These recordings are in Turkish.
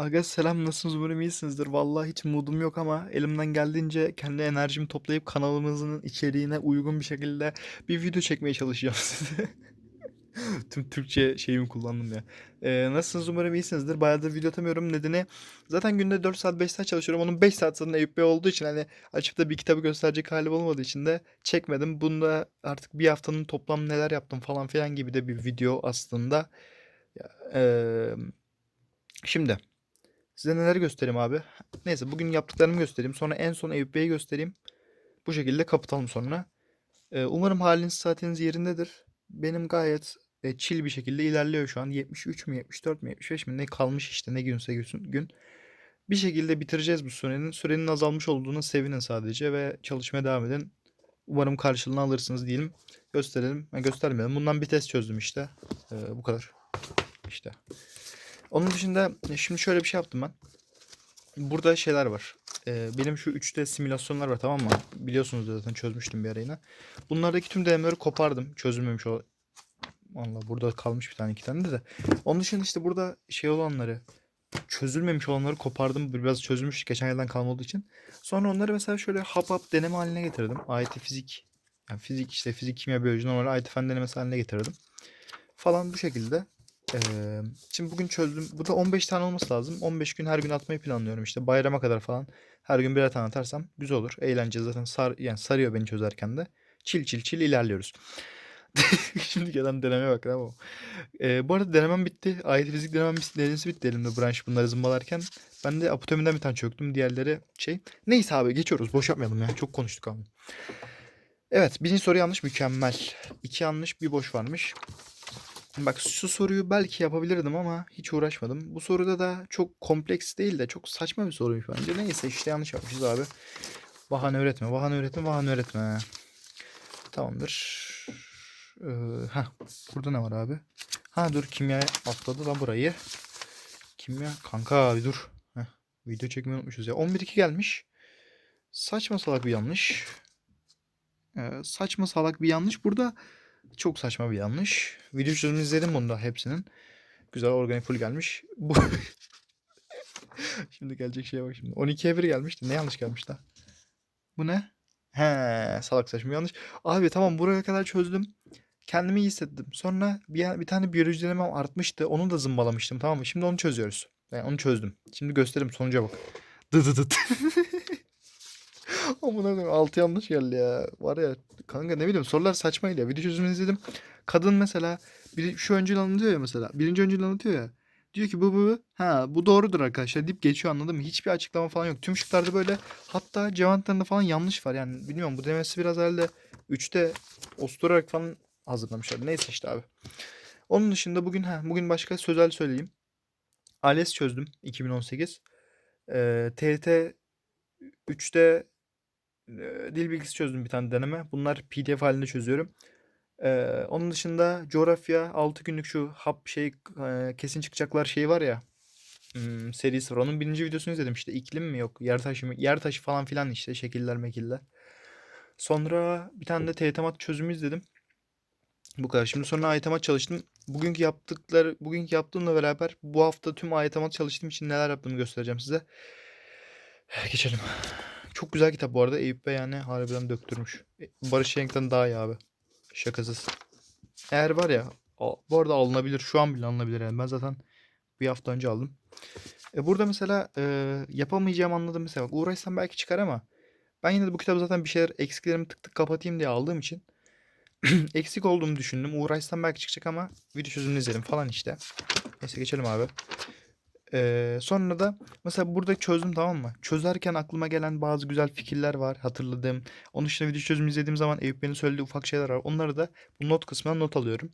Aga selam nasılsınız umarım iyisinizdir. Vallahi hiç moodum yok ama elimden geldiğince kendi enerjimi toplayıp kanalımızın içeriğine uygun bir şekilde bir video çekmeye çalışacağım size. Tüm Türkçe şeyimi kullandım ya. Ee, nasılsınız umarım iyisinizdir. Bayağıdır video atamıyorum. Nedeni zaten günde 4 saat 5 saat çalışıyorum. Onun 5 saat zaten Eyüp Bey olduğu için hani açıp da bir kitabı gösterecek halim olmadığı için de çekmedim. Bunda artık bir haftanın toplam neler yaptım falan filan gibi de bir video aslında. Eee, şimdi size neler göstereyim abi. Neyse bugün yaptıklarımı göstereyim. Sonra en son Eyüp Bey'i göstereyim. Bu şekilde kapatalım sonra. Ee, umarım haliniz saatiniz yerindedir. Benim gayet e, chill bir şekilde ilerliyor şu an. 73 mü 74 mi 75 mi ne kalmış işte ne günse gün. gün. Bir şekilde bitireceğiz bu sürenin. Sürenin azalmış olduğuna sevinin sadece ve çalışmaya devam edin. Umarım karşılığını alırsınız diyelim. Gösterelim. Ben göstermeyelim. Bundan bir test çözdüm işte. Ee, bu kadar. İşte. Onun dışında e, şimdi şöyle bir şey yaptım ben. Burada şeyler var. Ee, benim şu 3D simülasyonlar var tamam mı? Biliyorsunuz zaten çözmüştüm bir ara yine. Bunlardaki tüm denemeleri kopardım. Çözülmemiş o. Valla burada kalmış bir tane iki tane de de. Onun dışında işte burada şey olanları çözülmemiş olanları kopardım. Biraz çözülmüş geçen yıldan kalma olduğu için. Sonra onları mesela şöyle hap hap deneme haline getirdim. AYT fizik yani fizik işte fizik kimya biyoloji normal AYT fen denemesi haline getirdim. Falan bu şekilde. Ee, şimdi bugün çözdüm. Bu da 15 tane olması lazım. 15 gün her gün atmayı planlıyorum işte. Bayrama kadar falan. Her gün birer tane atarsam güzel olur. Eğlence zaten sar, yani sarıyor beni çözerken de. Çil çil çil ilerliyoruz. Şimdi gelen denemeye bak ama. Ee, bu arada denemem bitti. Ayet fizik denemem bitti. Denemesi bitti elimde branş bunları zımbalarken. Ben de apotomiden bir tane çöktüm. Diğerleri şey. Neyse abi geçiyoruz. Boş yapmayalım ya. Çok konuştuk abi. Evet birinci soru yanlış mükemmel. İki yanlış bir boş varmış. Bak şu soruyu belki yapabilirdim ama hiç uğraşmadım. Bu soruda da çok kompleks değil de çok saçma bir soruymuş bence. Neyse işte yanlış yapmışız abi. Bahane öğretme, bahane öğretme, bahane öğretme. Tamamdır. Ee, heh, burada ne var abi? Ha dur kimya atladı lan burayı. Kimya kanka bir dur. Heh, video çekmeyi unutmuşuz ya. 11-2 gelmiş. Saçma salak bir yanlış. Ee, saçma salak bir yanlış. Burada çok saçma bir yanlış. Video çözümünü izledim bunda hepsinin. Güzel organik full gelmiş. Bu Şimdi gelecek şeye bak şimdi. 12'ye 1 gelmişti. Ne yanlış gelmiş da? Bu ne? He, salak saçma yanlış. Abi tamam buraya kadar çözdüm. Kendimi iyi hissettim. Sonra bir, bir tane biyoloji denemem artmıştı. Onu da zımbalamıştım tamam mı? Şimdi onu çözüyoruz. Yani onu çözdüm. Şimdi göstereyim sonuca bak. Dı dı dı. Amına koyayım 6 yanlış geldi ya. Var ya kanka ne bileyim sorular saçmaydı ya. Video çözümünü izledim. Kadın mesela biri şu öncül anlatıyor ya mesela. Birinci öncül anlatıyor ya. Diyor ki bu bu bu. Ha bu doğrudur arkadaşlar deyip geçiyor anladın mı? Hiçbir açıklama falan yok. Tüm şıklarda böyle hatta cevaplarında falan yanlış var. Yani bilmiyorum bu demesi biraz herhalde 3'te osturarak falan hazırlamışlar. Neyse işte abi. Onun dışında bugün ha bugün başka sözel söyleyeyim. ALES çözdüm 2018. Ee, TRT 3'te e, dil bilgisi çözdüm bir tane deneme. Bunlar PDF halinde çözüyorum. Ee, onun dışında coğrafya 6 günlük şu hap şey e, kesin çıkacaklar şey var ya. Hmm, serisi var. Onun birinci videosunu izledim işte. iklim mi yok? Yer taşı mı? Yer taşı falan filan işte. Şekiller mekiller. Sonra bir tane de TYT çözümü izledim. Bu kadar. Şimdi sonra AYT çalıştım. Bugünkü yaptıkları, bugünkü yaptığımla beraber bu hafta tüm AYT çalıştığım için neler yaptığımı göstereceğim size. Geçelim. Çok güzel kitap bu arada. Eyüp Bey yani harbiden döktürmüş. E, Barış Yenk'ten daha iyi abi. Şakasız. Eğer var ya bu arada alınabilir. Şu an bile alınabilir yani. Ben zaten bir hafta önce aldım. E burada mesela e, yapamayacağım anladım mesela. Bak, uğraşsam belki çıkar ama ben yine de bu kitabı zaten bir şeyler eksiklerimi tık tık kapatayım diye aldığım için eksik olduğumu düşündüm. Uğraşsam belki çıkacak ama video çözümünü izlerim falan işte. Neyse geçelim abi. Ee, sonra da mesela burada çözdüm tamam mı? Çözerken aklıma gelen bazı güzel fikirler var hatırladığım. Onun dışında video çözümü izlediğim zaman Eyüp Bey'in söylediği ufak şeyler var. Onları da bu not kısmına not alıyorum.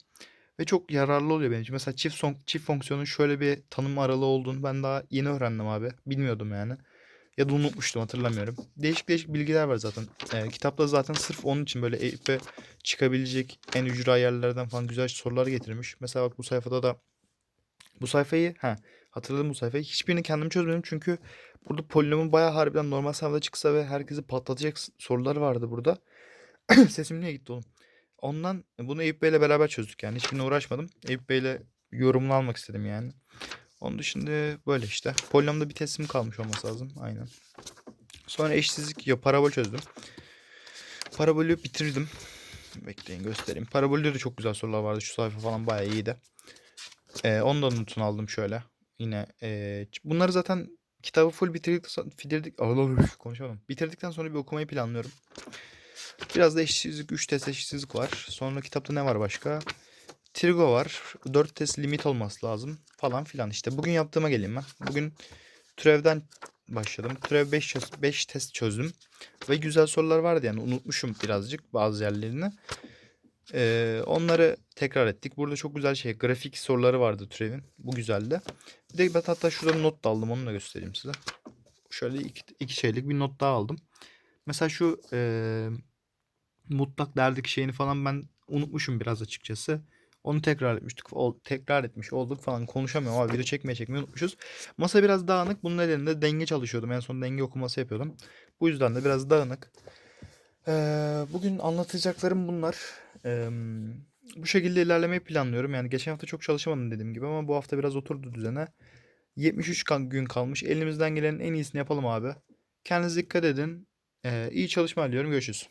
Ve çok yararlı oluyor benim için. Mesela çift, son, çift fonksiyonun şöyle bir tanım aralığı olduğunu ben daha yeni öğrendim abi. Bilmiyordum yani. Ya da unutmuştum hatırlamıyorum. Değişik değişik bilgiler var zaten. Ee, kitapta zaten sırf onun için böyle Eyüp'e çıkabilecek en ücra yerlerden falan güzel sorular getirmiş. Mesela bak bu sayfada da bu sayfayı ha hatırladım bu sayfayı. Hiçbirini kendim çözmedim çünkü burada polinomun bayağı harbiden normal sınavda çıksa ve herkesi patlatacak sorular vardı burada. Sesim niye gitti oğlum? Ondan bunu Eyüp Bey'le beraber çözdük yani. Hiçbirine uğraşmadım. Eyüp Bey'le yorumunu almak istedim yani. Onun dışında böyle işte. Polinomda bir teslim kalmış olması lazım. Aynen. Sonra eşsizlik ya parabol çözdüm. Parabolü bitirdim. Bekleyin göstereyim. Parabolde de çok güzel sorular vardı. Şu sayfa falan bayağı iyiydi. Ee, ondan notunu aldım şöyle. Yine ee, bunları zaten kitabı full bitirdik, bitirdik, konuşamadım. Bitirdikten sonra bir okumayı planlıyorum. Biraz da eşsizlik, 3 test eşsizlik var. Sonra kitapta ne var başka? Trigo var. 4 test limit olması lazım falan filan işte. Bugün yaptığıma geleyim ben. Bugün türevden başladım. Türev 5 5 test çözdüm. Ve güzel sorular vardı yani unutmuşum birazcık bazı yerlerini. Ee, onları tekrar ettik. Burada çok güzel şey grafik soruları vardı türevin. Bu güzeldi. Bir de ben hatta şurada not da aldım. Onu da göstereyim size. Şöyle iki, iki şeylik bir not daha aldım. Mesela şu ee, mutlak derdik şeyini falan ben unutmuşum biraz açıkçası. Onu tekrar etmiştik. O, tekrar etmiş olduk falan. Konuşamıyorum ama video çekmeye çekmeyi unutmuşuz. Masa biraz dağınık. Bunun nedeninde denge çalışıyordum. En son denge okuması yapıyordum. Bu yüzden de biraz dağınık. Ee, bugün anlatacaklarım bunlar. Ee, bu şekilde ilerlemeyi planlıyorum. Yani geçen hafta çok çalışamadım dediğim gibi ama bu hafta biraz oturdu düzene. 73 kan- gün kalmış. Elimizden gelenin en iyisini yapalım abi. Kendinize dikkat edin. Ee, iyi çalışma diliyorum. Görüşürüz.